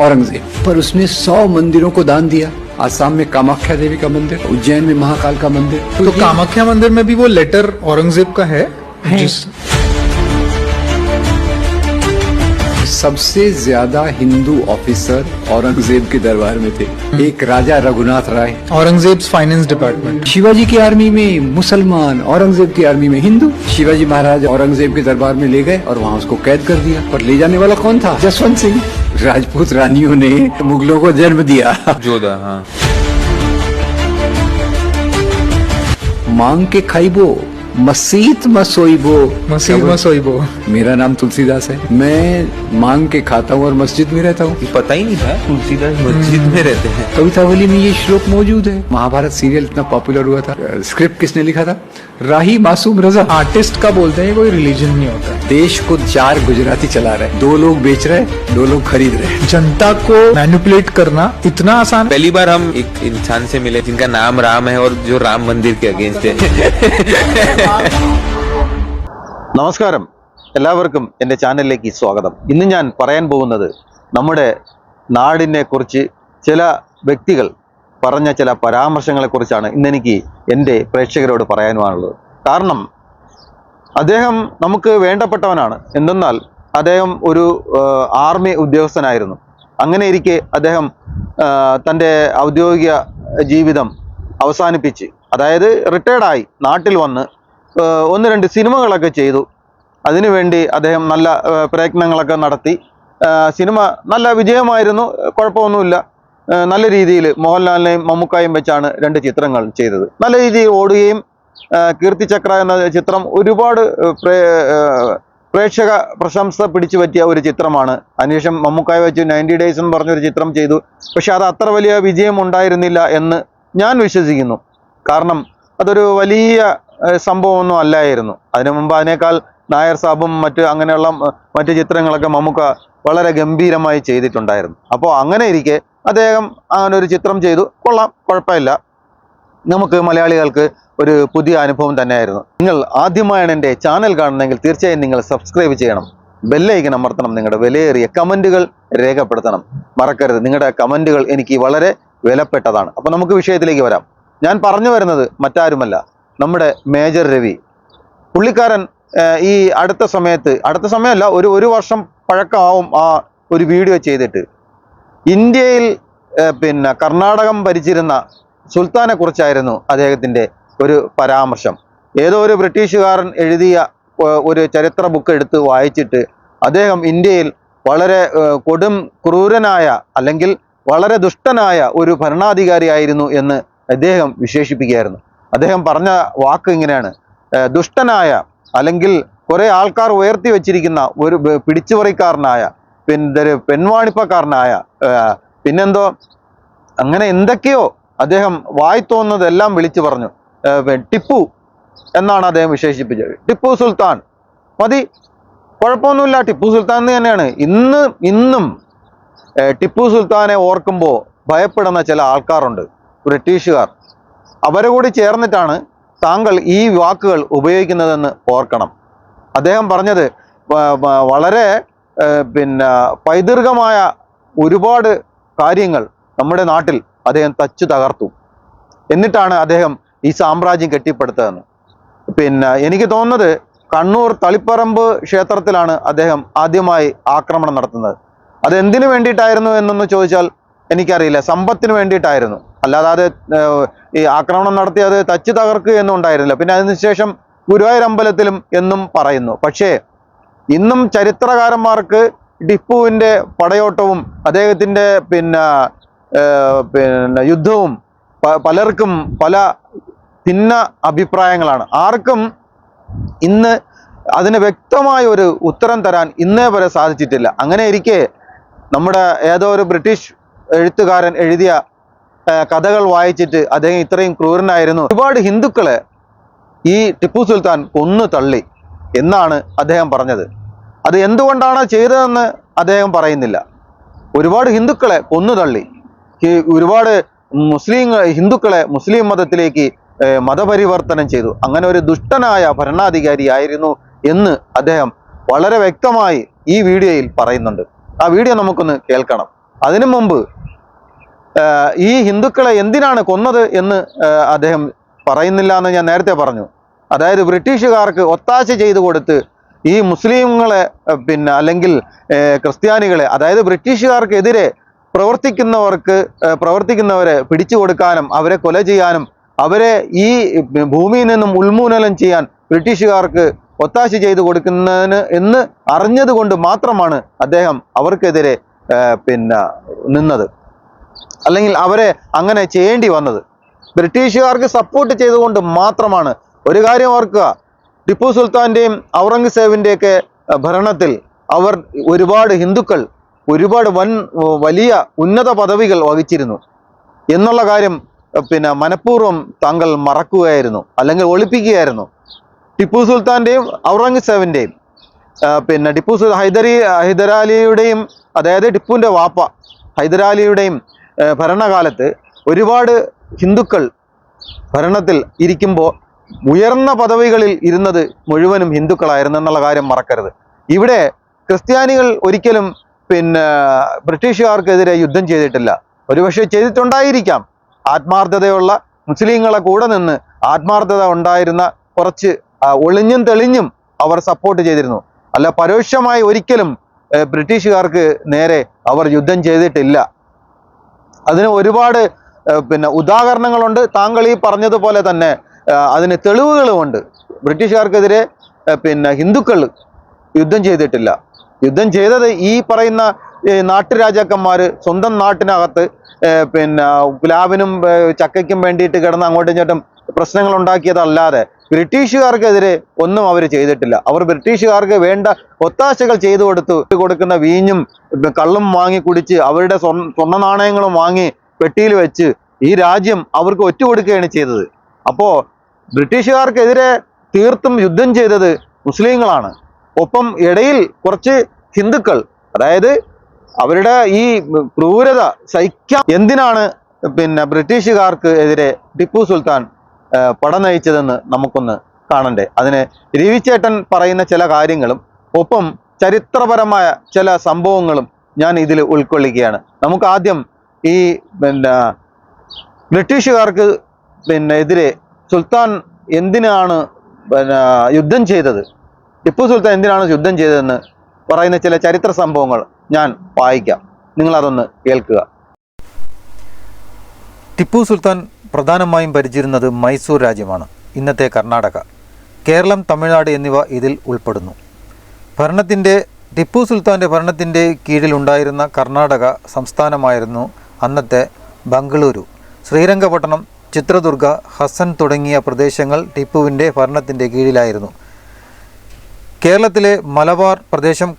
औरंगज़ेब। पर उसने सौ मंदिरों को दान दिया। आसाम में कामाख्या देवी का मंदिर उज्जैन में महाकाल का मंदिर। तो ये कामाख्या मंदिर में भी वो लेटर औरंगज़ेब का है? है। जिस सबसे ज़्यादा हिंदू ऑफिसर औरंगज़ेब के दरबार में थे। एक राजा रघुनाथ राय। औरंगज़ेब फाइनेंस डिपार्टमेंट शिवाजी की आर्मी में मुसलमान औरंगज़ेब की आर्मी में हिंदू। शिवाजी महाराज औरंगज़ेब के दरबार में ले गए और वहाँ उसको कैद कर दिया। पर ले जाने वाला कौन था? जसवंत सिंह। राजपूत रानियों ने मुगलों को जन्म दिया। जोधा हाँ। मांग के खाइबो मसीत मसोइबो। मसीह मसोइबो। मेरा नाम तुलसीदास है। मैं मांग के खाता हूँ और मस्जिद में रहता हूँ। पता ही नहीं था तुलसीदास मस्जिद में रहते हैं। कवितावली में ये श्लोक मौजूद है। महाभारत सीरियल इतना पॉपुलर हुआ था। स्क्रिप्ट किसने लिखा था? राही मासूम रजा आर्टिस्ट का बोलते हैं ये कोई रिलीजन नहीं होता है देश को चार गुजराती चला रहे हैं दो लोग बेच रहे हैं दो लोग खरीद रहे हैं जनता को मैनिपुलेट करना इतना आसान है पहली बार हम एक इंसान से मिले जिनका नाम राम है और जो राम मंदिर के अगेंस्ट है നമസ്കാരം എല്ലാവർക്കും എൻ്റെ ചാനലിലേക്ക് സ്വാഗതം ഇന്ന് ഞാൻ പറയാൻ പോകുന്നത് നമ്മുടെ നാടിനെ കുറിച്ച് ചില വ്യക്തികൾ പറഞ്ഞ ചില പരാമർശങ്ങളെക്കുറിച്ചാണ് ഇന്നെനിക്ക് എന്റെ പ്രേക്ഷകരോട് പറയാനുമാണുള്ളത് കാരണം അദ്ദേഹം നമുക്ക് വേണ്ടപ്പെട്ടവനാണ്. എന്തെന്നാൽ അദ്ദേഹം ഒരു ആർമി ഉദ്യോഗസ്ഥനായിരുന്നു. അങ്ങനെ ഇരിക്കെ അദ്ദേഹം തന്റെ ഔദ്യോഗിക ജീവിതം അവസാനിപ്പിച്ച് അതായത് റിട്ടയർഡായി നാട്ടിൽ വന്ന് ഒന്ന് രണ്ട് സിനിമകളൊക്കെ ചെയ്തു. അതിനുവേണ്ടി അദ്ദേഹം നല്ല പ്രയത്നങ്ങളൊക്കെ നടത്തി. സിനിമ നല്ല വിജയമായിരുന്നു. കുഴപ്പമൊന്നുമില്ല. നല്ല രീതിയിൽ മോഹൻലാലിനെയും മമ്മൂക്കായും വെച്ചാണ് രണ്ട് ചിത്രങ്ങൾ ചെയ്തത്. നല്ല രീതിയിൽ ഓടുകയും കീർത്തി ചക്ര എന്ന ചിത്രം ഒരുപാട് പ്രേക്ഷക പ്രശംസ പിടിച്ചു പറ്റിയ ഒരു ചിത്രമാണ്. അതിനുശേഷം മമ്മൂക്കായ വെച്ച് നയന്റി ഡേയ്സ് എന്ന് പറഞ്ഞൊരു ചിത്രം ചെയ്തു. പക്ഷെ അത് അത്ര വലിയ വിജയം ഉണ്ടായിരുന്നില്ല എന്ന് ഞാൻ വിശ്വസിക്കുന്നു. കാരണം അതൊരു വലിയ സംഭവമൊന്നും അല്ലായിരുന്നു. അതിനു മുമ്പ് അതിനേക്കാൾ നായർ സാബും മറ്റ് അങ്ങനെയുള്ള മറ്റ് ചിത്രങ്ങളൊക്കെ മമ്മൂക്ക വളരെ ഗംഭീരമായി ചെയ്തിട്ടുണ്ടായിരുന്നു. അപ്പോൾ അങ്ങനെ ഇരിക്കെ അദ്ദേഹം അങ്ങനെ ഒരു ചിത്രം ചെയ്തു. കൊള്ളാം കുഴപ്പമില്ല. നമുക്ക് മലയാളികൾക്ക് ഒരു പുതിയ അനുഭവം തന്നെയായിരുന്നു. നിങ്ങൾ ആദ്യമായാണ് എന്റെ ചാനൽ കാണുന്നതെങ്കിൽ തീർച്ചയായും നിങ്ങൾ സബ്സ്ക്രൈബ് ചെയ്യണം. ബെല്ലൈക്കൻ അമർത്തണം. നിങ്ങളുടെ വിലയേറിയ കമന്റുകൾ രേഖപ്പെടുത്തണം. മറക്കരുത്. നിങ്ങളുടെ കമന്റുകൾ എനിക്ക് വളരെ വിലപ്പെട്ടതാണ്. അപ്പോൾ നമുക്ക് വിഷയത്തിലേക്ക് വരാം. ഞാൻ പറഞ്ഞു വരുന്നത് മറ്റാരുമല്ല. നമ്മുടെ മേജർ രവി. പുള്ളിക്കാരൻ ഈ അടുത്ത സമയത്ത് അടുത്ത സമയമല്ല ഒരു ഒരു വർഷം പഴക്കമാവും ആ ഒരു വീഡിയോ ചെയ്തിട്ട്. ഇന്ത്യയിൽ പിന്നെ കർണാടകം ഭരിച്ചിരുന്ന സുൽത്താനെ കുറിച്ചായിരുന്നു അദ്ദേഹത്തിന്റെ ഒരു പരാമർശം. ഏതോ ഒരു ബ്രിട്ടീഷുകാരൻ എഴുതിയ ഒരു ചരിത്ര ബുക്ക് എടുത്ത് വായിച്ചിട്ട് അദ്ദേഹം ഇന്ത്യയിൽ വളരെ കൊടും ക്രൂരനായ അല്ലെങ്കിൽ വളരെ ദുഷ്ടനായ ഒരു ഭരണാധികാരിയായിരുന്നു എന്ന് അദ്ദേഹം വിശേഷിപ്പിക്കുകയായിരുന്നു. അദ്ദേഹം പറഞ്ഞ വാക്ക് ഇങ്ങനെയാണ്. ദുഷ്ടനായ അല്ലെങ്കിൽ കുറെ ആൾക്കാർ ഉയർത്തി വെച്ചിരിക്കുന്ന ഒരു പിടിച്ചുപറിക്കാരനായ പിന്നെ പെൺവാണിപ്പക്കാരനായ പിന്നെന്തോ അങ്ങനെ എന്തൊക്കെയോ അദ്ദേഹം വായി തോന്നുന്നതെല്ലാം വിളിച്ചു പറഞ്ഞു. ടിപ്പു എന്നാണ് അദ്ദേഹം വിശേഷിപ്പിച്ചത്. ടിപ്പു സുൽത്താൻ. മതി. കുഴപ്പമൊന്നുമില്ല. ടിപ്പു സുൽത്താൻ എന്ന് തന്നെയാണ്. ഇന്ന് ഇന്നും ടിപ്പു സുൽത്താനെ ഓർക്കുമ്പോൾ ഭയപ്പെടുന്ന ചില ആൾക്കാരുണ്ട്. ബ്രിട്ടീഷുകാർ. അവരെ കൂടി ചേർന്നിട്ടാണ് താങ്കൾ ഈ വാക്കുകൾ ഉപയോഗിക്കുന്നതെന്ന് ഓർക്കണം. അദ്ദേഹം പറഞ്ഞത് വളരെ പിന്നെ പൈതൃകമായ ഒരുപാട് കാര്യങ്ങൾ നമ്മുടെ നാട്ടിൽ അദ്ദേഹം തച്ചു തകർത്തു. എന്നിട്ടാണ് അദ്ദേഹം ഈ സാമ്രാജ്യം കെട്ടിപ്പടുത്തതെന്ന്. പിന്നെ എനിക്ക് തോന്നുന്നത് കണ്ണൂർ തളിപ്പറമ്പ് ക്ഷേത്രത്തിലാണ് അദ്ദേഹം ആദ്യമായി ആക്രമണം നടത്തുന്നത്. അത് എന്തിനു വേണ്ടിയിട്ടായിരുന്നു എന്നൊന്ന് ചോദിച്ചാൽ എനിക്കറിയില്ല. സമ്പത്തിന് വേണ്ടിയിട്ടായിരുന്നു. അല്ലാതെ ഈ ആക്രമണം നടത്തി അത് തച്ചു തകർക്കുക എന്നും ഉണ്ടായിരുന്നില്ല. പിന്നെ അതിനുശേഷം ഗുരുവായൂർ അമ്പലത്തിലും എന്നും പറയുന്നു. പക്ഷേ ഇന്നും ചരിത്രകാരന്മാർക്ക് ടിപ്പുവിന്റെ പടയോട്ടവും അദ്ദേഹത്തിന്റെ പിന്നെ പിന്നെ യുദ്ധവും പലർക്കും പല ഭിന്ന അഭിപ്രായങ്ങളാണ്. ആർക്കും ഇന്ന് അതിന് വ്യക്തമായ ഒരു ഉത്തരം തരാൻ ഇന്നേ വരെ സാധിച്ചിട്ടില്ല. അങ്ങനെ ഇരിക്കെ നമ്മുടെ ഏതോ ഒരു ബ്രിട്ടീഷ് എഴുത്തുകാരൻ എഴുതിയ കഥകൾ വായിച്ചിട്ട് അദ്ദേഹം ഇത്രയും ക്രൂരനായിരുന്നു. ഒരുപാട് ഹിന്ദുക്കളെ ഈ ടിപ്പു സുൽത്താൻ കൊന്നു തള്ളി എന്നാണ് അദ്ദേഹം പറഞ്ഞത്. അത് എന്തുകൊണ്ടാണ് ചെയ്തതെന്ന് അദ്ദേഹം പറയുന്നില്ല. ഒരുപാട് ഹിന്ദുക്കളെ കൊന്നു തള്ളി. ഒരുപാട് മുസ്ലിം ഹിന്ദുക്കളെ മുസ്ലിം മതത്തിലേക്ക് മതപരിവർത്തനം ചെയ്തു. അങ്ങനെ ഒരു ദുഷ്ടനായ ഭരണാധികാരി ആയിരുന്നു എന്ന് അദ്ദേഹം വളരെ വ്യക്തമായി ഈ വീഡിയോയിൽ പറയുന്നുണ്ട്. ആ വീഡിയോ നമുക്കൊന്ന് കേൾക്കണം. അതിനു മുമ്പ് ഈ ഹിന്ദുക്കളെ എന്തിനാണ് കൊന്നത് എന്ന് അദ്ദേഹം പറയുന്നില്ല എന്ന് ഞാൻ നേരത്തെ പറഞ്ഞു. അതായത് ബ്രിട്ടീഷുകാർക്ക് ഒത്താശ ചെയ്തു കൊടുത്ത് ഈ മുസ്ലിങ്ങളെ പിന്നെ അല്ലെങ്കിൽ ക്രിസ്ത്യാനികളെ അതായത് ബ്രിട്ടീഷുകാർക്കെതിരെ പ്രവർത്തിക്കുന്നവർക്ക് പ്രവർത്തിക്കുന്നവരെ പിടിച്ചു കൊടുക്കാനും അവരെ കൊല ചെയ്യാനും അവരെ ഈ ഭൂമിയിൽ നിന്നും ഉന്മൂലനം ചെയ്യാൻ ബ്രിട്ടീഷുകാർക്ക് ഒത്താശ ചെയ്തു കൊടുക്കുന്നതിന് എന്ന് അറിഞ്ഞതുകൊണ്ട് മാത്രമാണ് അദ്ദേഹം അവർക്കെതിരെ പിന്നെ നിന്നത്. അല്ലെങ്കിൽ അവരെ അങ്ങനെ ചെയ്യേണ്ടി വന്നത്. ബ്രിട്ടീഷുകാർക്ക് സപ്പോർട്ട് ചെയ്തുകൊണ്ട് മാത്രമാണ്. ഒരു കാര്യം ഓർക്കുക ടിപ്പു സുൽത്താന്റെയും ഔറംഗസേബിന്റെയൊക്കെ ഭരണത്തിൽ അവർ ഒരുപാട് ഹിന്ദുക്കൾ ഒരുപാട് വൻ വലിയ ഉന്നത പദവികൾ വഹിച്ചിരുന്നു. എന്നുള്ള കാര്യം പിന്നെ മനഃപൂർവം താങ്കൾ മറക്കുകയായിരുന്നു അല്ലെങ്കിൽ ഒളിപ്പിക്കുകയായിരുന്നു. ടിപ്പു സുൽത്താന്റെയും ഔറംഗസേബിന്റെയും പിന്നെ ടിപ്പു സുൽ ഹൈദരി ഹൈദരാലിയുടെയും അതായത് ടിപ്പുവിന്റെ വാപ്പ ഹൈദരാലിയുടെയും ഭരണകാലത്ത് ഒരുപാട് ഹിന്ദുക്കൾ ഭരണത്തിൽ ഇരിക്കുമ്പോൾ ഉയർന്ന പദവികളിൽ ഇരുന്നത് മുഴുവനും ഹിന്ദുക്കളായിരുന്നു എന്നുള്ള കാര്യം മറക്കരുത്. ഇവിടെ ക്രിസ്ത്യാനികൾ ഒരിക്കലും പിന്നെ ബ്രിട്ടീഷുകാർക്കെതിരെ യുദ്ധം ചെയ്തിട്ടില്ല. ഒരുപക്ഷെ ചെയ്തിട്ടുണ്ടായിരിക്കാം. ആത്മാർത്ഥതയുള്ള മുസ്ലിങ്ങളെ കൂടെ നിന്ന് ആത്മാർത്ഥത ഉണ്ടായിരുന്ന കുറച്ച് ഒളിഞ്ഞും തെളിഞ്ഞും അവർ സപ്പോർട്ട് ചെയ്തിരുന്നു. അല്ല പരോക്ഷമായി ഒരിക്കലും ബ്രിട്ടീഷുകാർക്ക് നേരെ അവർ യുദ്ധം ചെയ്തിട്ടില്ല. അതിന് ഒരുപാട് പിന്നെ ഉദാഹരണങ്ങളുണ്ട്. താങ്കൾ ഈ പറഞ്ഞതുപോലെ തന്നെ അതിന് തെളിവുകളുമുണ്ട്. ബ്രിട്ടീഷുകാർക്കെതിരെ പിന്നെ ഹിന്ദുക്കൾ യുദ്ധം ചെയ്തിട്ടില്ല. യുദ്ധം ചെയ്തത് ഈ പറയുന്ന നാട്ടുരാജാക്കന്മാർ സ്വന്തം നാട്ടിനകത്ത് പിന്നെ പ്ലാവിനും ചക്കയ്ക്കും വേണ്ടിയിട്ട് കിടന്ന് അങ്ങോട്ടും ഇങ്ങോട്ടും പ്രശ്നങ്ങൾ ഉണ്ടാക്കിയതല്ലാതെ ബ്രിട്ടീഷുകാർക്കെതിരെ ഒന്നും അവർ ചെയ്തിട്ടില്ല. അവർ ബ്രിട്ടീഷുകാർക്ക് വേണ്ട ഒത്താശകൾ ചെയ്തു കൊടുത്തു. കൊടുക്കുന്ന വീഞ്ഞും കള്ളും വാങ്ങി കുടിച്ച് അവരുടെ സ്വർണ നാണയങ്ങളും വാങ്ങി പെട്ടിയിൽ വെച്ച് ഈ രാജ്യം അവർക്ക് ഒറ്റുകൊടുക്കുകയാണ് ചെയ്തത്. അപ്പോൾ ബ്രിട്ടീഷുകാർക്കെതിരെ തീർത്തും യുദ്ധം ചെയ്തത് മുസ്ലിങ്ങളാണ്. ഒപ്പം ഇടയിൽ കുറച്ച് ഹിന്ദുക്കൾ അതായത് അവരുടെ ഈ ക്രൂരത സഹിക്കാൻ എന്തിനാണ് പിന്നെ ബ്രിട്ടീഷുകാർക്ക് എതിരെ ടിപ്പു സുൽത്താൻ പട നയിച്ചതെന്ന് നമുക്കൊന്ന് കാണണ്ടേ? അതിന് രവിചേട്ടൻ പറയുന്ന ചില കാര്യങ്ങളും ഒപ്പം ചരിത്രപരമായ ചില സംഭവങ്ങളും ഞാൻ ഇതിൽ ഉൾക്കൊള്ളിക്കുകയാണ്. നമുക്ക് ആദ്യം ഈ പിന്നെ ബ്രിട്ടീഷുകാർക്ക് പിന്നെ എതിരെ സുൽത്താൻ എന്തിനാണ് പിന്നെ യുദ്ധം ചെയ്തത്? ടിപ്പു സുൽത്താൻ എന്തിനാണ് യുദ്ധം ചെയ്തതെന്ന് പറയുന്ന ചില ചരിത്ര സംഭവങ്ങൾ ഞാൻ വായിക്കാം. നിങ്ങൾ അതൊന്ന് കേൾക്കുക. ടിപ്പു സുൽത്താൻ പ്രധാനമായും ഭരിച്ചിരുന്നത് മൈസൂർ രാജ്യമാണ് ഇന്നത്തെ കർണാടക. കേരളം തമിഴ്നാട് എന്നിവ ഇതിൽ ഉൾപ്പെടുന്നു. ഭരണത്തിന്റെ ടിപ്പു സുൽത്താന്റെ ഭരണത്തിന്റെ കീഴിലുണ്ടായിരുന്ന കർണാടക സംസ്ഥാനമായിരുന്നു അന്നത്തെ ബംഗളൂരു. ശ്രീരംഗപട്ടണം ചിത്രദുർഗ ഹസൻ തുടങ്ങിയ പ്രദേശങ്ങൾ ടിപ്പുവിന്റെ ഭരണത്തിന്റെ കീഴിലായിരുന്നു. കേരളത്തിലെ മലബാർ പ്രദേശം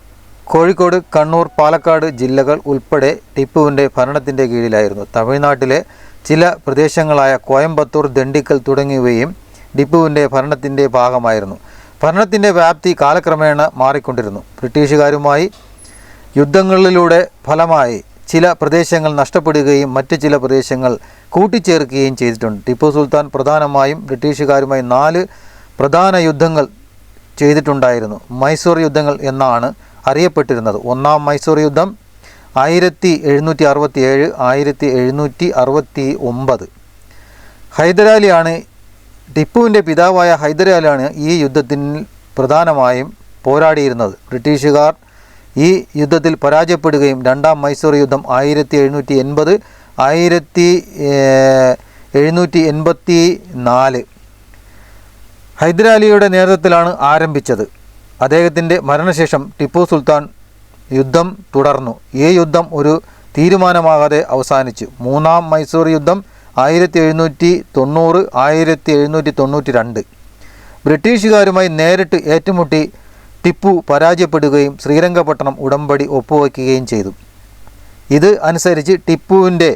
കോഴിക്കോട് കണ്ണൂർ പാലക്കാട് ജില്ലകൾ ഉൾപ്പെടെ ടിപ്പുവിന്റെ ഭരണത്തിന്റെ കീഴിലായിരുന്നു. തമിഴ്നാട്ടിലെ ചില പ്രദേശങ്ങളായ കോയമ്പത്തൂർ ദണ്ഡിക്കൽ തുടങ്ങിയവയും ടിപ്പുവിന്റെ ഭരണത്തിന്റെ ഭാഗമായിരുന്നു. ഭരണത്തിന്റെ വ്യാപ്തി കാലക്രമേണ മാറിക്കൊണ്ടിരുന്നു. ബ്രിട്ടീഷുകാരുമായി യുദ്ധങ്ങളിലൂടെ ഫലമായി ചില പ്രദേശങ്ങൾ നഷ്ടപ്പെടുകയും മറ്റ് ചില പ്രദേശങ്ങൾ കൂട്ടിച്ചേർക്കുകയും ചെയ്തിട്ടുണ്ട്. ടിപ്പു സുൽത്താൻ പ്രധാനമായും ബ്രിട്ടീഷുകാരുമായി നാല് പ്രധാന യുദ്ധങ്ങൾ ചെയ്തിട്ടുണ്ടായിരുന്നു. മൈസൂർ യുദ്ധങ്ങൾ എന്നാണ് അറിയപ്പെട്ടിരുന്നത്. ഒന്നാം മൈസൂർ യുദ്ധം ആയിരത്തി എഴുന്നൂറ്റി അറുപത്തി ഏഴ് ആയിരത്തി എഴുന്നൂറ്റി അറുപത്തി ഒമ്പത് ഹൈദരാലിയാണ് ടിപ്പുവിന്റെ പിതാവായ ഹൈദരാലിയാണ് ഈ യുദ്ധത്തിൽ പ്രധാനമായും പോരാടിയിരുന്നത്. ബ്രിട്ടീഷുകാർ ഈ യുദ്ധത്തിൽ പരാജയപ്പെടുകയും രണ്ടാം മൈസൂർ യുദ്ധം ആയിരത്തി എഴുന്നൂറ്റി എൺപത് ആയിരത്തി എഴുന്നൂറ്റി എൺപത്തി നാല് ഹൈദരാലിയുടെ നേതൃത്വത്തിലാണ് ആരംഭിച്ചത്. അദ്ദേഹത്തിന്റെ മരണശേഷം ടിപ്പു സുൽത്താൻ യുദ്ധം തുടർന്നു. ഈ യുദ്ധം ഒരു തീരുമാനമാകാതെ അവസാനിച്ചു. മൂന്നാം മൈസൂർ യുദ്ധം ആയിരത്തി എഴുന്നൂറ്റി തൊണ്ണൂറ് ആയിരത്തി എഴുന്നൂറ്റി തൊണ്ണൂറ്റി രണ്ട് ബ്രിട്ടീഷുകാരുമായി നേരിട്ട് ഏറ്റുമുട്ടി ടിപ്പു പരാജയപ്പെടുകയും ശ്രീരംഗപട്ടണം ഉടമ്പടി ഒപ്പുവയ്ക്കുകയും ചെയ്തു. ഇത് അനുസരിച്ച് ടിപ്പുവിന്റെ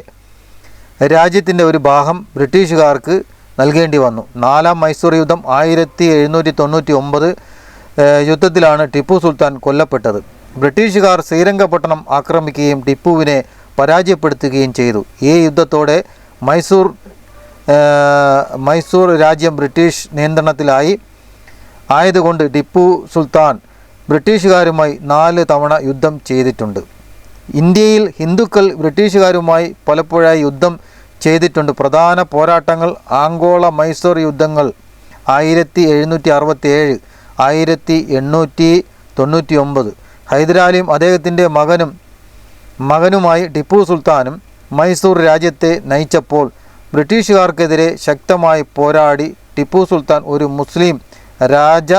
രാജ്യത്തിന്റെ ഒരു ഭാഗം ബ്രിട്ടീഷുകാർക്ക് നൽകേണ്ടി വന്നു. നാലാം മൈസൂർ യുദ്ധം ആയിരത്തി എഴുന്നൂറ്റി തൊണ്ണൂറ്റി ഒമ്പത് യുദ്ധത്തിലാണ് ടിപ്പു സുൽത്താൻ കൊല്ലപ്പെട്ടത്. ബ്രിട്ടീഷുകാർ ശ്രീരംഗപട്ടണം ആക്രമിക്കുകയും ടിപ്പുവിനെ പരാജയപ്പെടുത്തുകയും ചെയ്തു. ഈ യുദ്ധത്തോടെ മൈസൂർ മൈസൂർ രാജ്യം ബ്രിട്ടീഷ് നിയന്ത്രണത്തിലായി ആയതുകൊണ്ട് ടിപ്പു സുൽത്താൻ ബ്രിട്ടീഷുകാരുമായി നാല് തവണ യുദ്ധം ചെയ്തിട്ടുണ്ട്. ഇന്ത്യയിൽ ഹിന്ദുക്കൾ ബ്രിട്ടീഷുകാരുമായി പലപ്പോഴായി യുദ്ധം ചെയ്തിട്ടുണ്ട്. പ്രധാന പോരാട്ടങ്ങൾ ആങ്കോള മൈസൂർ യുദ്ധങ്ങൾ ആയിരത്തി എഴുന്നൂറ്റി അറുപത്തി ഏഴ് ആയിരത്തി എണ്ണൂറ്റി തൊണ്ണൂറ്റി ഒമ്പത് ഹൈദരാലിയും അദ്ദേഹത്തിന്റെ മകനും മകനുമായി ടിപ്പു സുൽത്താനും മൈസൂർ രാജ്യത്തെ നയിച്ചപ്പോൾ ബ്രിട്ടീഷുകാർക്കെതിരെ ശക്തമായി പോരാടി ടിപ്പു സുൽത്താൻ ഒരു മുസ്ലിം രാജ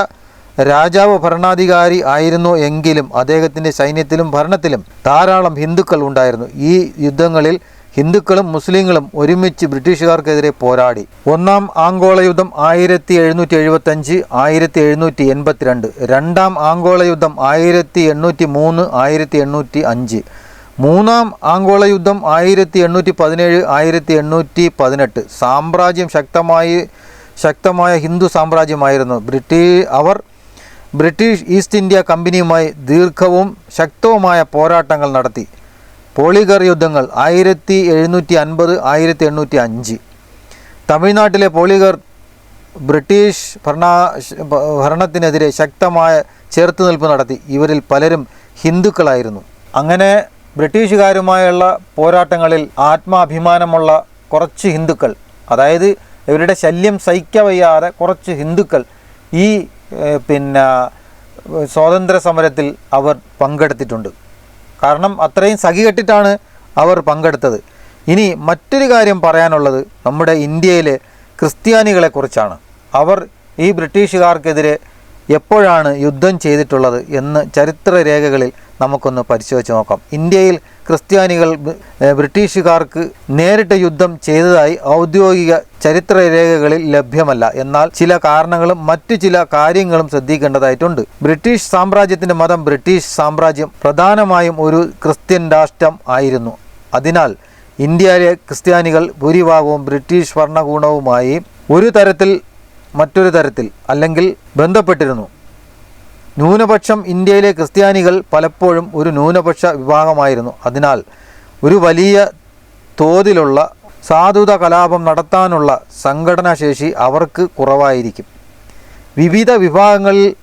രാജാവ് ഭരണാധികാരി ആയിരുന്നു എങ്കിലും അദ്ദേഹത്തിന്റെ സൈന്യത്തിലും ഭരണത്തിലും ധാരാളം ഹിന്ദുക്കൾ ഉണ്ടായിരുന്നു. ഈ യുദ്ധങ്ങളിൽ ഹിന്ദുക്കളും മുസ്ലിങ്ങളും ഒരുമിച്ച് ബ്രിട്ടീഷുകാർക്കെതിരെ പോരാടി. ഒന്നാം ആംഗോള യുദ്ധം ആയിരത്തി എഴുന്നൂറ്റി എഴുപത്തി അഞ്ച് ആയിരത്തി എഴുന്നൂറ്റി എൺപത്തിരണ്ട് രണ്ടാം ആംഗോള യുദ്ധം ആയിരത്തി എണ്ണൂറ്റി മൂന്ന് ആയിരത്തി എണ്ണൂറ്റി അഞ്ച് മൂന്നാം ആംഗോള യുദ്ധം ആയിരത്തി എണ്ണൂറ്റി പതിനേഴ് ആയിരത്തി എണ്ണൂറ്റി പതിനെട്ട് സാമ്രാജ്യം ശക്തമായി ശക്തമായ ഹിന്ദു സാമ്രാജ്യമായിരുന്നു. ബ്രിട്ടീ അവർ ബ്രിട്ടീഷ് ഈസ്റ്റ് ഇന്ത്യ കമ്പനിയുമായി ദീർഘവും ശക്തവുമായ പോരാട്ടങ്ങൾ നടത്തി. പോളിഗർ യുദ്ധങ്ങൾ ആയിരത്തി എഴുന്നൂറ്റി അൻപത് ആയിരത്തി എണ്ണൂറ്റി അഞ്ച് തമിഴ്നാട്ടിലെ പോളിഗർ ബ്രിട്ടീഷ് ഭരണ ഭരണത്തിനെതിരെ ശക്തമായ ചെറുത്തുനിൽപ്പ് നടത്തി. ഇവരിൽ പലരും ഹിന്ദുക്കളായിരുന്നു. അങ്ങനെ ബ്രിട്ടീഷുകാരുമായുള്ള പോരാട്ടങ്ങളിൽ ആത്മാഭിമാനമുള്ള കുറച്ച് ഹിന്ദുക്കൾ അതായത് ഇവരുടെ ശല്യം സഹിക്കവയ്യാതെ കുറച്ച് ഹിന്ദുക്കൾ ഈ പിന്നെ സ്വാതന്ത്ര്യ സമരത്തിൽ അവർ പങ്കെടുത്തിട്ടുണ്ട്. കാരണം അത്രയും സഖികെട്ടിട്ടാണ് അവർ പങ്കെടുത്തത്. ഇനി മറ്റൊരു കാര്യം പറയാനുള്ളത് നമ്മുടെ ഇന്ത്യയിലെ ക്രിസ്ത്യാനികളെക്കുറിച്ചാണ് അവർ ഈ ബ്രിട്ടീഷുകാർക്കെതിരെ എപ്പോഴാണ് യുദ്ധം ചെയ്തിട്ടുള്ളത് എന്ന് ചരിത്ര രേഖകളിൽ നമുക്കൊന്ന് പരിശോധിച്ച് നോക്കാം. ഇന്ത്യയിൽ ക്രിസ്ത്യാനികൾ ബ്രിട്ടീഷുകാർക്ക് നേരിട്ട് യുദ്ധം ചെയ്തതായി ഔദ്യോഗിക ചരിത്ര രേഖകളിൽ ലഭ്യമല്ല. എന്നാൽ ചില കാരണങ്ങളും മറ്റു ചില കാര്യങ്ങളും ശ്രദ്ധിക്കേണ്ടതായിട്ടുണ്ട്. ബ്രിട്ടീഷ് സാമ്രാജ്യത്തിന്റെ മതം ബ്രിട്ടീഷ് സാമ്രാജ്യം പ്രധാനമായും ഒരു ക്രിസ്ത്യൻ രാഷ്ട്രം ആയിരുന്നു. അതിനാൽ ഇന്ത്യയിലെ ക്രിസ്ത്യാനികൾ ഭൂരിഭാഗവും ബ്രിട്ടീഷ് ഭരണകൂടവുമായി ഒരു തരത്തിൽ മറ്റൊരു തരത്തിൽ അല്ലെങ്കിൽ ബന്ധപ്പെട്ടിരുന്നു. ന്യൂനപക്ഷം ഇന്ത്യയിലെ ക്രിസ്ത്യാനികൾ പലപ്പോഴും ഒരു ന്യൂനപക്ഷ വിഭാഗമായിരുന്നു. അതിനാൽ ഒരു വലിയ തോതിലുള്ള സാധുത കലാപം നടത്താനുള്ള സംഘടനാശേഷി അവർക്ക് കുറവായിരിക്കും. വിവിധ വിഭാഗങ്ങളിൽ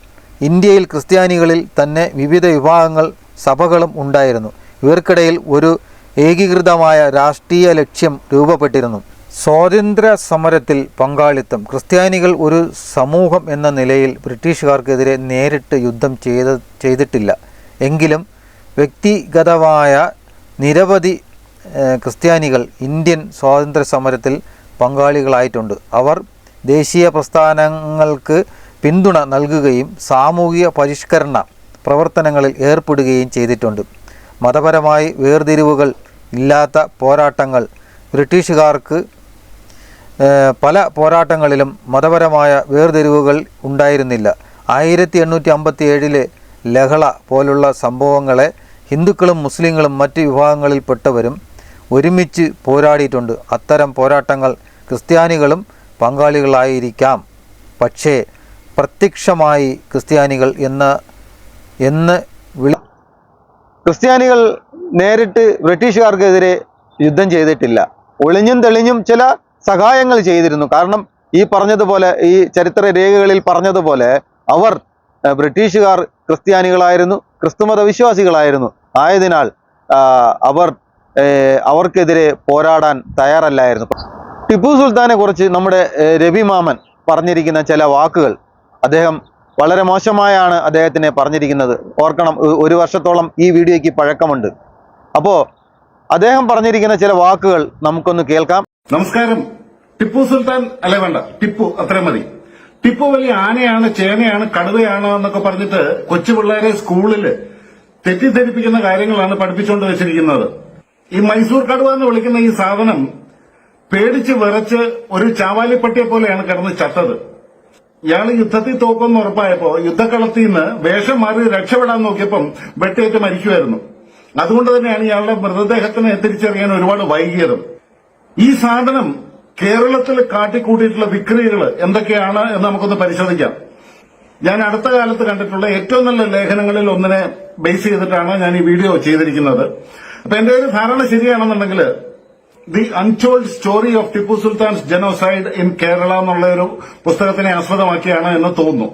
ഇന്ത്യയിൽ ക്രിസ്ത്യാനികളിൽ തന്നെ വിവിധ വിഭാഗങ്ങൾ സഭകളും ഉണ്ടായിരുന്നു. ഇവർക്കിടയിൽ ഒരു ഏകീകൃതമായ രാഷ്ട്രീയ ലക്ഷ്യം രൂപപ്പെട്ടിരുന്നു. സ്വാതന്ത്ര്യ സമരത്തിൽ പങ്കാളിത്തം. ക്രിസ്ത്യാനികൾ ഒരു സമൂഹം എന്ന നിലയിൽ ബ്രിട്ടീഷുകാർക്കെതിരെ നേരിട്ട് യുദ്ധം ചെയ്ത ചെയ്തിട്ടില്ല. എങ്കിലും വ്യക്തിഗതമായ നിരവധി ക്രിസ്ത്യാനികൾ ഇന്ത്യൻ സ്വാതന്ത്ര്യ സമരത്തിൽ പങ്കാളികളായിട്ടുണ്ട്. അവർ ദേശീയ പ്രസ്ഥാനങ്ങൾക്ക് പിന്തുണ നൽകുകയും സാമൂഹിക പരിഷ്കരണ പ്രവർത്തനങ്ങളിൽ ഏർപ്പെടുകയും ചെയ്തിട്ടുണ്ട്. മതപരമായി വേർതിരിവുകൾ ഇല്ലാത്ത പോരാട്ടങ്ങൾ ബ്രിട്ടീഷുകാർക്ക് പല പോരാട്ടങ്ങളിലും മതപരമായ വേർതിരിവുകൾ ഉണ്ടായിരുന്നില്ല. ആയിരത്തി എണ്ണൂറ്റി അമ്പത്തി ഏഴിലെ ലഹള പോലുള്ള സംഭവങ്ങളെ ഹിന്ദുക്കളും മുസ്ലിങ്ങളും മറ്റ് വിഭാഗങ്ങളിൽപ്പെട്ടവരും ഒരുമിച്ച് പോരാടിയിട്ടുണ്ട്. അത്തരം പോരാട്ടങ്ങൾ ക്രിസ്ത്യാനികളും പങ്കാളികളായിരിക്കാം. പക്ഷേ പ്രത്യക്ഷമായി ക്രിസ്ത്യാനികൾ എന്ന എന്ന് വിളി ക്രിസ്ത്യാനികൾ നേരിട്ട് ബ്രിട്ടീഷുകാർക്കെതിരെ യുദ്ധം ചെയ്തിട്ടില്ല. ഒളിഞ്ഞും തെളിഞ്ഞും ചില സഹായങ്ങൾ ചെയ്തിരുന്നു. കാരണം ഈ പറഞ്ഞതുപോലെ ഈ ചരിത്ര രേഖകളിൽ പറഞ്ഞതുപോലെ അവർ ബ്രിട്ടീഷുകാർ ക്രിസ്ത്യാനികളായിരുന്നു ക്രിസ്തുമത വിശ്വാസികളായിരുന്നു ആയതിനാൽ അവർ അവർക്കെതിരെ പോരാടാൻ തയ്യാറല്ലായിരുന്നു. ടിപ്പു സുൽത്താനെ കുറിച്ച് നമ്മുടെ രവി മാമൻ പറഞ്ഞിരിക്കുന്ന ചില വാക്കുകൾ അദ്ദേഹം വളരെ മോശമായാണ് അദ്ദേഹത്തിനെ പറഞ്ഞിരിക്കുന്നത്. ഓർക്കണം ഒരു വർഷത്തോളം ഈ വീഡിയോയ്ക്ക് പഴക്കമുണ്ട്. അപ്പോൾ അദ്ദേഹം പറഞ്ഞിരിക്കുന്ന ചില വാക്കുകൾ നമുക്കൊന്ന് കേൾക്കാം. നമസ്കാരം. ടിപ്പു സുൽത്താൻ അല്ലേ വേണ്ട ടിപ്പു അത്ര മതി. ടിപ്പു വലിയ ആനയാണ് ചേനയാണ് കടുവയാണ് എന്നൊക്കെ പറഞ്ഞിട്ട് കൊച്ചു പിള്ളേരെ സ്കൂളിൽ തെറ്റിദ്ധരിപ്പിക്കുന്ന കാര്യങ്ങളാണ് പഠിപ്പിച്ചുകൊണ്ട് വെച്ചിരിക്കുന്നത്. ഈ മൈസൂർ കടുവ എന്ന് വിളിക്കുന്ന ഈ സാധനം പേടിച്ച് വിറച്ച് ഒരു ചാവാലിപ്പട്ടിയെ പോലെയാണ് കിടന്ന് ചത്തത്. ഇയാൾ യുദ്ധത്തിൽ തോക്കുമെന്ന് ഉറപ്പായപ്പോ യുദ്ധക്കളത്തിൽ നിന്ന് വേഷം മാറി രക്ഷപ്പെടാൻ നോക്കിയപ്പം വെട്ടേറ്റ് മരിക്കുമായിരുന്നു അതുകൊണ്ട് തന്നെയാണ് ഇയാളുടെ മൃതദേഹത്തിനെ തിരിച്ചറിയാൻ ഒരുപാട് വൈകിയതും. ഈ സാധനം കേരളത്തിൽ കാട്ടിക്കൂട്ടിയിട്ടുള്ള വിക്രിയകൾ എന്തൊക്കെയാണ് എന്ന് നമുക്കൊന്ന് പരിശോധിക്കാം. ഞാൻ അടുത്ത കാലത്ത് കണ്ടിട്ടുള്ള ഏറ്റവും നല്ല ലേഖനങ്ങളിൽ ഒന്നിനെ ബേസ് ചെയ്തിട്ടാണ് ഞാൻ ഈ വീഡിയോ ചെയ്തിരിക്കുന്നത്. അപ്പൊ എന്റെ ഒരു ധാരണ ശരിയാണെന്നുണ്ടെങ്കിൽ the untold story of Tipu Sultan's genocide in Kerala എന്നുള്ള ഒരു പുസ്തകത്തിനെ ആസ്പദമാക്കിയാണ് എന്ന് തോന്നുന്നു.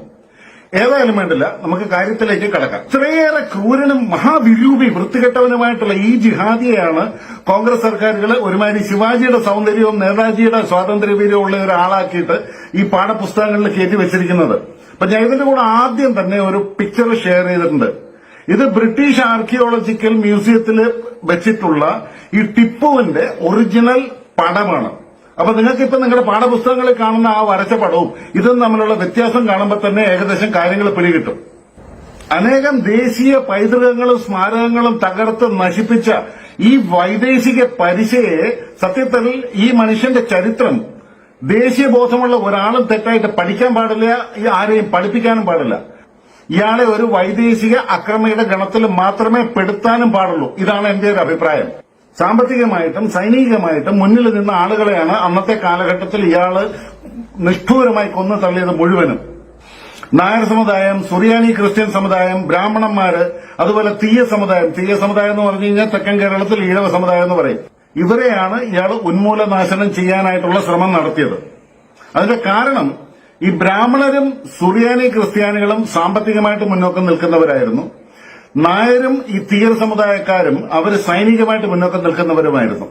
ഏതായാലും വേണ്ടില്ല. നമുക്ക് കാര്യത്തിലേക്ക് കടക്കാം. ഇത്രയേറെ ക്രൂരനും മഹാവിരൂപി വൃത്തികെട്ടവനുമായിട്ടുള്ള ഈ ജിഹാദിയെയാണ് കോൺഗ്രസ് സർക്കാരുകൾ ഒരുമാതിരി ശിവാജിയുടെ സൗന്ദര്യവും നേതാജിയുടെ സ്വാതന്ത്ര്യവീര്യവും ഉള്ള ഒരാളാക്കിയിട്ട് ഈ പാഠപുസ്തകങ്ങളിൽ കയറ്റി വെച്ചിരിക്കുന്നത്. അപ്പൊ ഞാൻ ഇതിന്റെ കൂടെ ആദ്യം തന്നെ ഒരു പിക്ചർ ഷെയർ ചെയ്തിട്ടുണ്ട്. ഇത് ബ്രിട്ടീഷ് ആർക്കിയോളജിക്കൽ മ്യൂസിയത്തിൽ വെച്ചിട്ടുള്ള ഈ ടിപ്പുവിന്റെ ഒറിജിനൽ പടമാണ്. അപ്പൊ നിങ്ങൾക്ക് ഇപ്പൊ നിങ്ങളുടെ പാഠപുസ്തകങ്ങളിൽ കാണുന്ന ആ വരച്ച പടവും ഇതും തമ്മിലുള്ള വ്യത്യാസം കാണുമ്പോൾ തന്നെ ഏകദേശം കാര്യങ്ങൾ പിടികിട്ടും അനേകം ദേശീയ പൈതൃകങ്ങളും സ്മാരകങ്ങളും തകർത്ത് നശിപ്പിച്ച ഈ വൈദേശിക പരിശയെ സത്യത്തിൽ ഈ മനുഷ്യന്റെ ചരിത്രം ദേശീയ ബോധമുള്ള ഒരാളും തെറ്റായിട്ട് പഠിക്കാൻ പാടില്ല ആരെയും പഠിപ്പിക്കാനും പാടില്ല. ഇയാളെ ഒരു വൈദേശിക അക്രമിയുടെ ഗണത്തിൽ മാത്രമേ പെടുത്താനും പാടുള്ളൂ. ഇതാണ് എന്റെ ഒരു അഭിപ്രായം. സാമ്പത്തികമായിട്ടും സൈനികമായിട്ടും മുന്നിൽ നിന്ന ആളുകളെയാണ് അന്നത്തെ കാലഘട്ടത്തിൽ ഇയാൾ നിഷ്ഠൂരമായി കൊന്നു തള്ളിയത് മുഴുവനും. നായർ സമുദായം സുറിയാനി ക്രിസ്ത്യൻ സമുദായം ബ്രാഹ്മണന്മാര് അതുപോലെ തീയ സമുദായം. തീയ സമുദായം എന്ന് പറഞ്ഞു കഴിഞ്ഞാൽ തെക്കൻ കേരളത്തിൽ ഈഴവ സമുദായം എന്ന് പറയും. ഇവരെയാണ് ഇയാൾ ഉന്മൂലനാശനം ചെയ്യാനായിട്ടുള്ള ശ്രമം നടത്തിയത്. അതിന്റെ കാരണം ഈ ബ്രാഹ്മണരും സുറിയാനി ക്രിസ്ത്യാനികളും സാമ്പത്തികമായിട്ട് മുന്നോക്കം നിൽക്കുന്നവരായിരുന്നു. നായരും ഈ തീയർ സമുദായക്കാരും അവർ സൈനികമായിട്ട് മുന്നോക്കം നിൽക്കുന്നവരുമായിരുന്നു.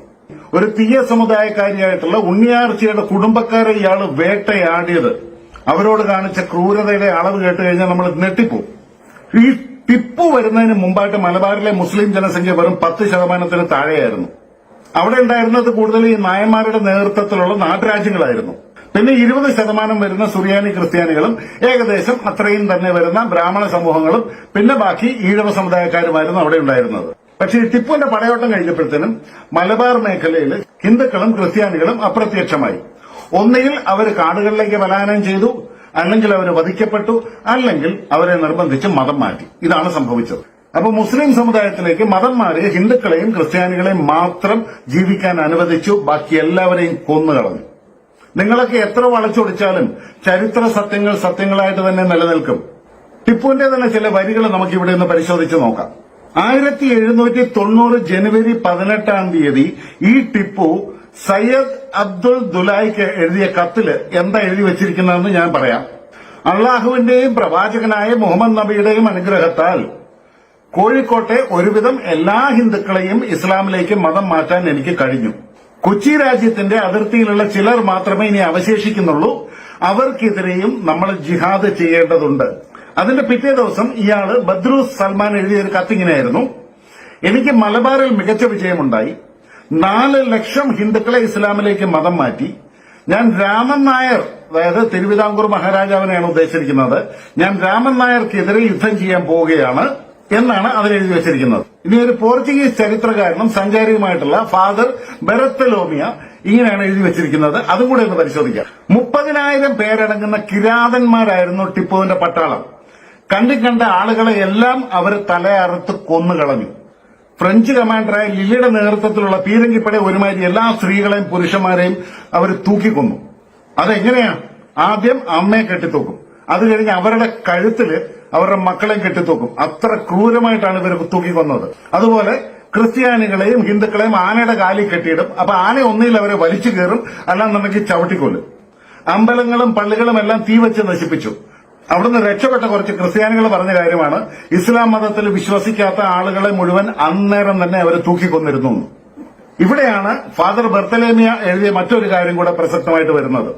ഒരു തീയ സമുദായക്കാരിയായിട്ടുള്ള ഉണ്ണിയാർച്ചയുടെ കുടുംബക്കാരെ ഇയാൾ വേട്ടയാടിയത്. അവരോട് കാണിച്ച ക്രൂരതയുടെ അളവ് കേട്ട് കഴിഞ്ഞാൽ നമ്മൾ നെട്ടിപ്പോവും ഈ ടിപ്പു വരുന്നതിന് മുമ്പായിട്ട് മലബാറിലെ മുസ്ലിം ജനസംഖ്യ വെറും പത്ത് ശതമാനത്തിന് താഴെയായിരുന്നു. അവിടെ ഉണ്ടായിരുന്നത് കൂടുതൽ ഈ നായന്മാരുടെ നേതൃത്വത്തിലുള്ള നാട്ടുരാജ്യങ്ങളായിരുന്നു. പിന്നെ ഇരുപത് ശതമാനം വരുന്ന സുറിയാനി ക്രിസ്ത്യാനികളും ഏകദേശം അത്രയും തന്നെ വരുന്ന ബ്രാഹ്മണ സമൂഹങ്ങളും പിന്നെ ബാക്കി ഈഴവ സമുദായക്കാരുമായിരുന്നു അവിടെ ഉണ്ടായിരുന്നത്. പക്ഷേ ടിപ്പുവിന്റെ പടയോട്ടം കഴിഞ്ഞപ്പോഴത്തേനും മലബാർ മേഖലയിൽ ഹിന്ദുക്കളും ക്രിസ്ത്യാനികളും അപ്രത്യക്ഷമായി. ഒന്നുകിൽ അവർ കാടുകളിലേക്ക് പലായനം ചെയ്തു അല്ലെങ്കിൽ അവർ വധിക്കപ്പെട്ടു അല്ലെങ്കിൽ അവരെ നിർബന്ധിച്ച് മതം മാറ്റി. ഇതാണ് സംഭവിച്ചത്. അപ്പോൾ മുസ്ലിം സമുദായത്തിലേക്ക് മതം മാറി ഹിന്ദുക്കളെയും ക്രിസ്ത്യാനികളെയും മാത്രം ജീവിക്കാൻ അനുവദിച്ചു ബാക്കി എല്ലാവരെയും കൊന്നുകളഞ്ഞു. നിങ്ങളൊക്കെ എത്ര വളച്ചൊടിച്ചാലും ചരിത്ര സത്യങ്ങൾ സത്യങ്ങളായിട്ട് തന്നെ നിലനിൽക്കും. ടിപ്പുവിന്റെ തന്നെ ചില വരികൾ നമുക്ക് ഇവിടെ നിന്ന് പരിശോധിച്ച് നോക്കാം. ആയിരത്തി എഴുന്നൂറ്റി തൊണ്ണൂറ് ജനുവരി പതിനെട്ടാം തീയതി ഈ ടിപ്പു സയ്യദ് അബ്ദുൾ ദുലായിക്ക് എഴുതിയ കത്തിൽ എന്താ എഴുതി വെച്ചിരിക്കുന്നതെന്ന് ഞാൻ പറയാം. അള്ളാഹുവിന്റെയും പ്രവാചകനായ മുഹമ്മദ് നബിയുടെയും അനുഗ്രഹത്താൽ കോഴിക്കോട്ടെ ഒരുവിധം എല്ലാ ഹിന്ദുക്കളെയും ഇസ്ലാമിലേക്ക് മതം മാറ്റാൻ എനിക്ക് കഴിഞ്ഞു. കൊച്ചി രാജ്യത്തിന്റെ അതിർത്തിയിലുള്ള ചിലർ മാത്രമേ ഇനി അവശേഷിക്കുന്നുള്ളൂ. അവർക്കെതിരെയും നമ്മൾ ജിഹാദ് ചെയ്യേണ്ടതുണ്ട്. അതിന്റെ പിറ്റേ ദിവസം ഇയാൾ ബദ്രു സൽമാൻ എഴുതിയ ഒരു കത്തിങ്ങനെയായിരുന്നു. എനിക്ക് മലബാറിൽ മികച്ച വിജയമുണ്ടായി. നാല് ലക്ഷം ഹിന്ദുക്കളെ ഇസ്ലാമിലേക്ക് മതം മാറ്റി. ഞാൻ രാമൻ നായർ അതായത് തിരുവിതാംകൂർ മഹാരാജാവിനെയാണ് ഉദ്ദേശിച്ചിരിക്കുന്നത്. ഞാൻ രാമൻ നായർക്കെതിരെ യുദ്ധം ചെയ്യാൻ പോവുകയാണ്. എന്നാണ് അതിൽ എഴുതി വെച്ചിരിക്കുന്നത്. ഇനി ഒരു പോർച്ചുഗീസ് ചരിത്രകാരനും സഞ്ചാരിയുമായിട്ടുള്ള ഫാദർ ബെറത്തലോമിയ ഇങ്ങനെയാണ് എഴുതി വെച്ചിരിക്കുന്നത്. അതും കൂടെ ഒന്ന് പരിശോധിക്കാം. മുപ്പതിനായിരം പേരടങ്ങുന്ന കിരാതന്മാരായിരുന്നു ടിപ്പുവിന്റെ പട്ടാളം. കണ്ടു കണ്ട ആളുകളെ എല്ലാം അവർ തലയറുത്ത് കൊന്നുകളഞ്ഞു. ഫ്രഞ്ച് കമാൻഡറായ ലില്ലിയുടെ നേതൃത്വത്തിലുള്ള പീരങ്കിപ്പട ഒരുമാതിരി എല്ലാ സ്ത്രീകളെയും പുരുഷന്മാരെയും അവർ തൂക്കിക്കൊന്നു. അതെങ്ങനെയാ? ആദ്യം അമ്മയെ കെട്ടിത്തൂക്കും. അത് കഴിഞ്ഞ് അവരുടെ കഴുത്തിൽ അവരുടെ മക്കളെയും കെട്ടിത്തൂക്കും. അത്ര ക്രൂരമായിട്ടാണ് ഇവർ തൂക്കിക്കൊന്നത്. അതുപോലെ ക്രിസ്ത്യാനികളെയും ഹിന്ദുക്കളെയും ആനയുടെ കാലിൽ കെട്ടിയിടും. അപ്പൊ ആന ഒന്നിൽ അവരെ വലിച്ചു കയറും. അല്ലാന്നുണ്ടെങ്കിൽ ചവിട്ടിക്കൊല്ലും. അമ്പലങ്ങളും പള്ളികളും എല്ലാം തീ വെച്ച് നശിപ്പിച്ചു. അവിടുന്ന് രക്ഷപ്പെട്ട കുറച്ച് ക്രിസ്ത്യാനികൾ പറഞ്ഞ കാര്യമാണ് ഇസ്ലാം മതത്തിൽ വിശ്വസിക്കാത്ത ആളുകളെ മുഴുവൻ അന്നേരം തന്നെ അവർ തൂക്കിക്കൊന്നിരുന്നു. ഇവിടെയാണ് ഫാദർ ബർത്തലേമിയ എഴുതിയ മറ്റൊരു കാര്യം കൂടെ പ്രസക്തമായിട്ട് വരുന്നത്.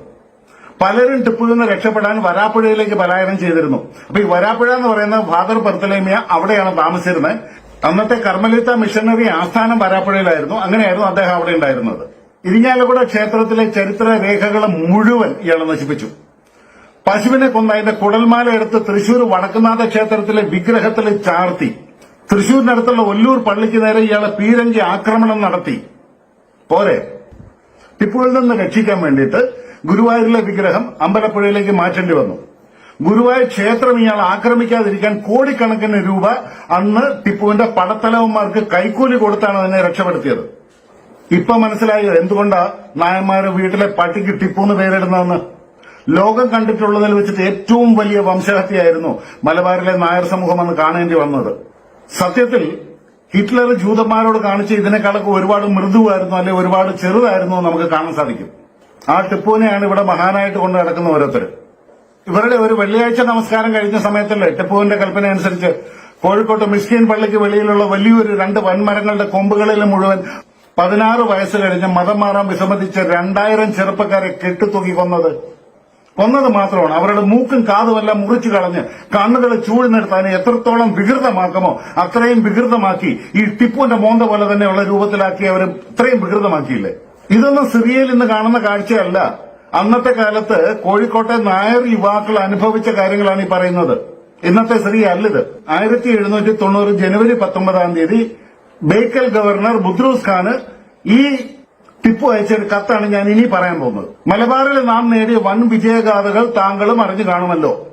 പലരും ടിപ്പുവിൽ നിന്ന് രക്ഷപ്പെടാൻ വരാപ്പുഴയിലേക്ക് പലായനം ചെയ്തിരുന്നു. അപ്പൊ ഈ വരാപ്പുഴ എന്ന് പറയുന്ന ഫാദർ ബർത്തലേമിയ അവിടെയാണ് താമസിച്ചിരുന്നത്. അന്നത്തെ കർമ്മലിത്ത മിഷനറി ആസ്ഥാനം വരാപ്പുഴയിലായിരുന്നു. അങ്ങനെയായിരുന്നു അദ്ദേഹം അവിടെ ഉണ്ടായിരുന്നത്. ഇരിഞ്ഞാലക്കുട ക്ഷേത്രത്തിലെ ചരിത്ര രേഖകൾ മുഴുവൻ ഇയാൾ നശിപ്പിച്ചു. പശുവിനെ കൊന്ന അതിന്റെ കുടൽമാല എടുത്ത് തൃശൂർ വടക്കുന്നാഥ ക്ഷേത്രത്തിലെ വിഗ്രഹത്തിൽ ചാർത്തി. തൃശൂരിനടുത്തുള്ള ഒല്ലൂർ പള്ളിക്ക് നേരെ ഇയാളെ പീരങ്കി ആക്രമണം നടത്തി. പോരെ. ടിപ്പുവിൽ നിന്ന് രക്ഷിക്കാൻ വേണ്ടിയിട്ട് ഗുരുവായൂരിലെ വിഗ്രഹം അമ്പലപ്പുഴയിലേക്ക് മാറ്റേണ്ടി വന്നു. ഗുരുവായൂർ ക്ഷേത്രം ഇയാൾ ആക്രമിക്കാതിരിക്കാൻ കോടിക്കണക്കിന് രൂപ അന്ന് ടിപ്പുവിന്റെ പടത്തലവന്മാർക്ക് കൈക്കൂലി കൊടുത്താണ് അതിനെ രക്ഷപ്പെടുത്തിയത്. ഇപ്പൊ മനസ്സിലായോ എന്തുകൊണ്ടാ നായന്മാര് വീട്ടിലെ പട്ടിക്ക് ടിപ്പു എന്ന് പേരിടുന്നതെന്ന്? ലോകം കണ്ടിട്ടുള്ളതിൽ വെച്ചിട്ട് ഏറ്റവും വലിയ വംശഹത്യയായിരുന്നു മലബാറിലെ നായർ സമൂഹം അന്ന് കാണേണ്ടി വന്നത്. സത്യത്തിൽ ഹിറ്റ്ലർ ജൂതന്മാരോട് കാണിച്ച ഇതിനേക്കാളൊക്കെ ഒരുപാട് മൃദുവായിരുന്നു അല്ലെ ഒരുപാട് ചെറുതായിരുന്നു നമുക്ക് കാണാൻ സാധിക്കും. ആ ടിപ്പുവിനെയാണ് ഇവിടെ മഹാനായിട്ട് കൊണ്ട് നടക്കുന്ന ഓരോരുത്തർ ഇവരുടെ ഒരു വെള്ളിയാഴ്ച നമസ്കാരം കഴിഞ്ഞ സമയത്തല്ലേ ടിപ്പുവിന്റെ കൽപ്പന അനുസരിച്ച് കോഴിക്കോട്ട് മിസ്കിൻ പള്ളിക്ക് വെളിയിലുള്ള വലിയൊരു രണ്ട് വൻമരങ്ങളുടെ കൊമ്പുകളിൽ മുഴുവൻ പതിനാറ് വയസ്സ് കഴിഞ്ഞ് മതം മാറാൻ വിസമ്മതിച്ച് രണ്ടായിരം ചെറുപ്പക്കാരെ കെട്ടിത്തൂക്കി കൊന്നത്. കൊന്നത് മാത്രമാണ്. അവരുടെ മൂക്കും കാതുമെല്ലാം മുറിച്ചു കളഞ്ഞ് കണ്ണുകൾ ചൂഴ്ന്നെടുത്താൻ എത്രത്തോളം വികൃതമാക്കുമോ അത്രയും വികൃതമാക്കി ഈ ടിപ്പുവിന്റെ മോന്ത പോലെ തന്നെയുള്ള രൂപത്തിലാക്കി അവർ ഇത്രയും വികൃതമാക്കിയില്ലേ? ഇതൊന്നും സിറിയയിൽ ഇന്ന് കാണുന്ന കാഴ്ചയല്ല. അന്നത്തെ കാലത്ത് കോഴിക്കോട്ടെ നായർ യുവാക്കൾ അനുഭവിച്ച കാര്യങ്ങളാണ് ഈ പറയുന്നത്. ഇന്നത്തെ സിറിയ അല്ലിത്. ആയിരത്തി എഴുന്നൂറ്റി തൊണ്ണൂറ് ജനുവരി പത്തൊമ്പതാം തീയതി ബേക്കൽ ഗവർണർ ബുദ്രൂസ് ഖാന് ഈ ടിപ്പു അയച്ചൊരു കത്താണ് ഞാൻ ഇനി പറയാൻ പോകുന്നത്. മലബാറിൽ നാം നേടിയ വൻ വിജയഗാഥകൾ താങ്കളും അറിഞ്ഞു കാണുമല്ലോ.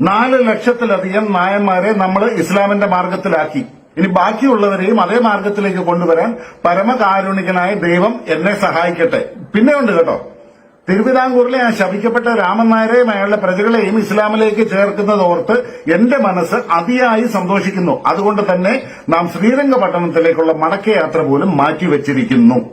നാല് ലക്ഷത്തിലധികം നായന്മാരെ നമ്മൾ ഇസ്ലാമിന്റെ മാർഗത്തിലാക്കി. ഇനി ബാക്കിയുള്ളവരെയും അതേ മാർഗത്തിലേക്ക് കൊണ്ടുവരാൻ പരമകാരുണികനായ ദൈവം എന്നെ സഹായിക്കട്ടെ. പിന്നെ ഉണ്ട് കേട്ടോ. തിരുവിതാംകൂറിലെ ആ ശപിക്കപ്പെട്ട രാമൻ നായരെയും അയാളുടെ പ്രജകളെയും ഇസ്ലാമിലേക്ക് ചേർക്കുന്നത് ഓർത്ത് എന്റെ മനസ്സ് അതിയായി സന്തോഷിക്കുന്നു. അതുകൊണ്ട് തന്നെ നാം ശ്രീരംഗപട്ടണത്തിലേക്കുള്ള മടക്കയാത്ര പോലും മാറ്റിവെച്ചിരിക്കുന്നു.